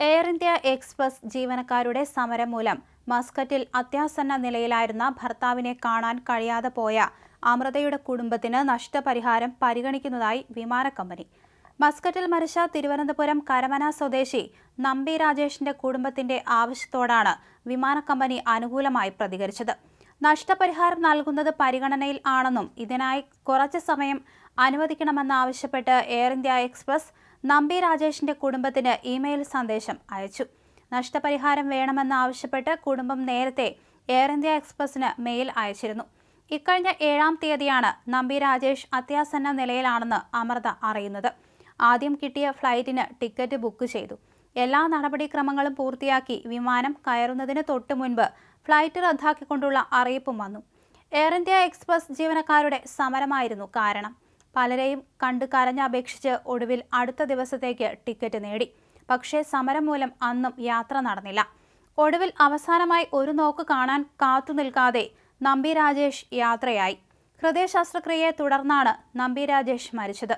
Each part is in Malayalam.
എയർ ഇന്ത്യ എക്സ്പ്രസ് ജീവനക്കാരുടെ സമരം മൂലം മസ്കറ്റിൽ അത്യാസന്ന നിലയിലായിരുന്ന ഭർത്താവിനെ കാണാൻ കഴിയാതെ പോയ അമൃതയുടെ കുടുംബത്തിന് നഷ്ടപരിഹാരം പരിഗണിക്കുന്നതായി വിമാന കമ്പനി. മസ്കറ്റിൽ മരിച്ച തിരുവനന്തപുരം കരമന സ്വദേശി നമ്പി രാജേഷിന്റെ കുടുംബത്തിന്റെ ആവശ്യത്തോടാണ് വിമാന കമ്പനി അനുകൂലമായി പ്രതികരിച്ചത്. നഷ്ടപരിഹാരം നൽകുന്നത് പരിഗണനയിൽ ആണെന്നും ഇതിനായി കുറച്ച് സമയം അനുവദിക്കണമെന്നാവശ്യപ്പെട്ട് എയർ ഇന്ത്യ എക്സ്പ്രസ് നമ്പി രാജേഷിന്റെ കുടുംബത്തിന് ഇമെയിൽ സന്ദേശം അയച്ചു. നഷ്ടപരിഹാരം വേണമെന്നാവശ്യപ്പെട്ട് കുടുംബം നേരത്തെ എയർ ഇന്ത്യ എക്സ്പ്രസിന് മെയിൽ അയച്ചിരുന്നു. ഇക്കഴിഞ്ഞ ഏഴാം തീയതിയാണ് നമ്പി രാജേഷ് അത്യാസന്ന നിലയിലാണെന്ന് അമൃത അറിയുന്നത്. ആദ്യം കിട്ടിയ ഫ്ലൈറ്റിന് ടിക്കറ്റ് ബുക്ക് ചെയ്തു. എല്ലാ നടപടിക്രമങ്ങളും പൂർത്തിയാക്കി വിമാനം കയറുന്നതിന് തൊട്ടു മുൻപ് ഫ്ലൈറ്റ് റദ്ദാക്കിക്കൊണ്ടുള്ള അറിയിപ്പും വന്നു. എയർ ഇന്ത്യ എക്സ്പ്രസ് ജീവനക്കാരുടെ സമരമായിരുന്നു കാരണം. പലരെയും കണ്ട് കരഞ്ഞപേക്ഷിച്ച് ഒടുവിൽ അടുത്ത ദിവസത്തേക്ക് ടിക്കറ്റ് നേടി. പക്ഷേ സമരം മൂലം അന്നും യാത്ര നടന്നില്ല. ഒടുവിൽ അവസാനമായി ഒരു നോക്ക് കാണാൻ കാത്തു നിൽക്കാതെ നമ്പി രാജേഷ് യാത്രയായി. ഹൃദയ ശസ്ത്രക്രിയയെ തുടർന്നാണ് നമ്പി രാജേഷ് മരിച്ചത്.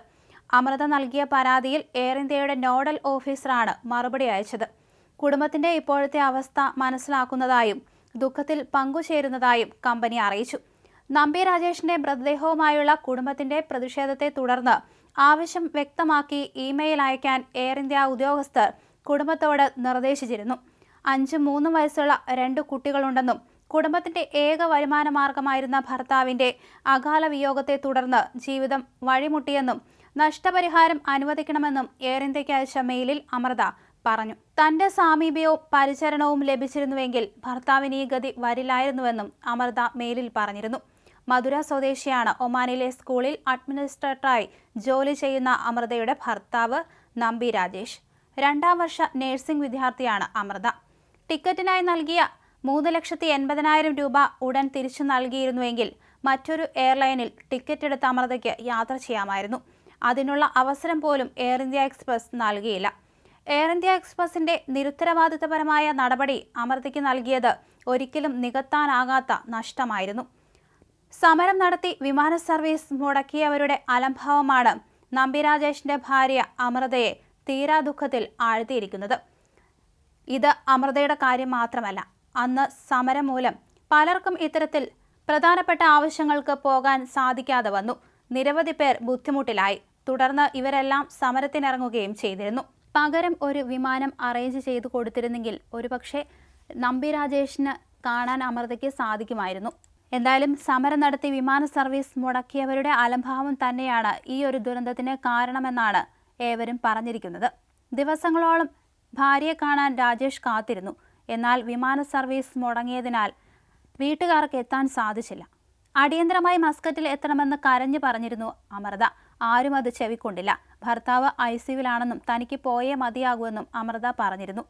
അമൃത നൽകിയ പരാതിയിൽ എയർ ഇന്ത്യയുടെ നോഡൽ ഓഫീസറാണ് മറുപടി അയച്ചത്. കുടുംബത്തിന്റെ ഇപ്പോഴത്തെ അവസ്ഥ മനസ്സിലാക്കുന്നതായും ദുഃഖത്തിൽ പങ്കുചേരുന്നതായും കമ്പനി അറിയിച്ചു. നമ്പി രാജേഷിന്റെ മൃതദേഹവുമായുള്ള കുടുംബത്തിന്റെ പ്രതിഷേധത്തെ തുടർന്ന് ആവശ്യം വ്യക്തമാക്കി ഇമെയിൽ അയക്കാൻ എയർ ഇന്ത്യ ഉദ്യോഗസ്ഥർ കുടുംബത്തോട് നിർദ്ദേശിച്ചിരുന്നു. അഞ്ചും മൂന്നും വയസ്സുള്ള രണ്ട് കുട്ടികളുണ്ടെന്നും കുടുംബത്തിന്റെ ഏക വരുമാന മാർഗമായിരുന്ന ഭർത്താവിന്റെ അകാല വിയോഗത്തെ തുടർന്ന് ജീവിതം വഴിമുട്ടിയെന്നും നഷ്ടപരിഹാരം അനുവദിക്കണമെന്നും എയർ ഇന്ത്യയ്ക്ക് അയച്ച മെയിലിൽ അമൃത പറഞ്ഞു. തന്റെ സാമീപ്യവും പരിചരണവും ലഭിച്ചിരുന്നുവെങ്കിൽ ഭർത്താവിന് ഈ ഗതി വരില്ലായിരുന്നുവെന്നും അമൃത മെയിലിൽ പറഞ്ഞിരുന്നു. മധുര സ്വദേശിയാണ്. ഒമാനിലെ സ്കൂളിൽ അഡ്മിനിസ്ട്രേറ്ററായി ജോലി ചെയ്യുന്ന അമൃതയുടെ ഭർത്താവ് നമ്പി രാജേഷ്. രണ്ടാം വർഷ നഴ്സിംഗ് വിദ്യാർത്ഥിയാണ് അമൃത. ടിക്കറ്റിനായി നൽകിയ മൂന്ന് ലക്ഷത്തി എൺപതിനായിരം രൂപ ഉടൻ തിരിച്ചു നൽകിയിരുന്നുവെങ്കിൽ മറ്റൊരു എയർലൈനിൽ ടിക്കറ്റ് എടുത്ത അമൃതയ്ക്ക് യാത്ര ചെയ്യാമായിരുന്നു. അതിനുള്ള അവസരം പോലും എയർ ഇന്ത്യ എക്സ്പ്രസ് നൽകിയില്ല. എയർ ഇന്ത്യ എക്സ്പ്രസിന്റെ നിരുത്തരവാദിത്തപരമായ നടപടി അമൃതയ്ക്ക് നൽകിയത് ഒരിക്കലും നികത്താനാകാത്ത നഷ്ടമായിരുന്നു. സമരം നടത്തി വിമാന സർവീസ് മുടക്കിയവരുടെ അലംഭാവമാണ് നമ്പി രാജേഷിന്റെ ഭാര്യ അമൃതയെ തീരാ ദുഃഖത്തിൽ ആഴ്ത്തിയിരിക്കുന്നത്. ഇത് അമൃതയുടെ കാര്യം മാത്രമല്ല അന്ന് സമരം മൂലം പലർക്കും ഇത്തരത്തിൽ പ്രധാനപ്പെട്ട ആവശ്യങ്ങൾക്ക് പോകാൻ സാധിക്കാതെ വന്നു. നിരവധി പേർ ബുദ്ധിമുട്ടിലായി. തുടർന്ന് ഇവരെല്ലാം സമരത്തിനിറങ്ങുകയും ചെയ്തിരുന്നു. പകരം ഒരു വിമാനം അറേഞ്ച് ചെയ്തു കൊടുത്തിരുന്നെങ്കിൽ ഒരുപക്ഷെ നമ്പി രാജേഷിന് കാണാൻ അമൃതയ്ക്ക് സാധിക്കുമായിരുന്നു. എന്തായാലും സമരം നടത്തി വിമാന സർവീസ് മുടക്കിയവരുടെ അലംഭാവം തന്നെയാണ് ഈ ഒരു ദുരന്തത്തിന് കാരണമെന്നാണ് ഏവരും പറഞ്ഞിരിക്കുന്നത്. ദിവസങ്ങളോളം ഭാര്യയെ കാണാൻ രാജേഷ് കാത്തിരുന്നു. എന്നാൽ വിമാന സർവീസ് മുടങ്ങിയതിനാൽ വീട്ടുകാർക്ക് എത്താൻ സാധിച്ചില്ല. അടിയന്തരമായി മസ്കറ്റിൽ എത്തണമെന്ന് കരഞ്ഞു പറഞ്ഞിരുന്നു അമൃത. ആരും അത് ചെവിക്കൊണ്ടില്ല. ഭർത്താവ് ഐ സിയുവിലാണെന്നും തനിക്ക് പോയേ മതിയാകുമെന്നും അമൃത പറഞ്ഞിരുന്നു.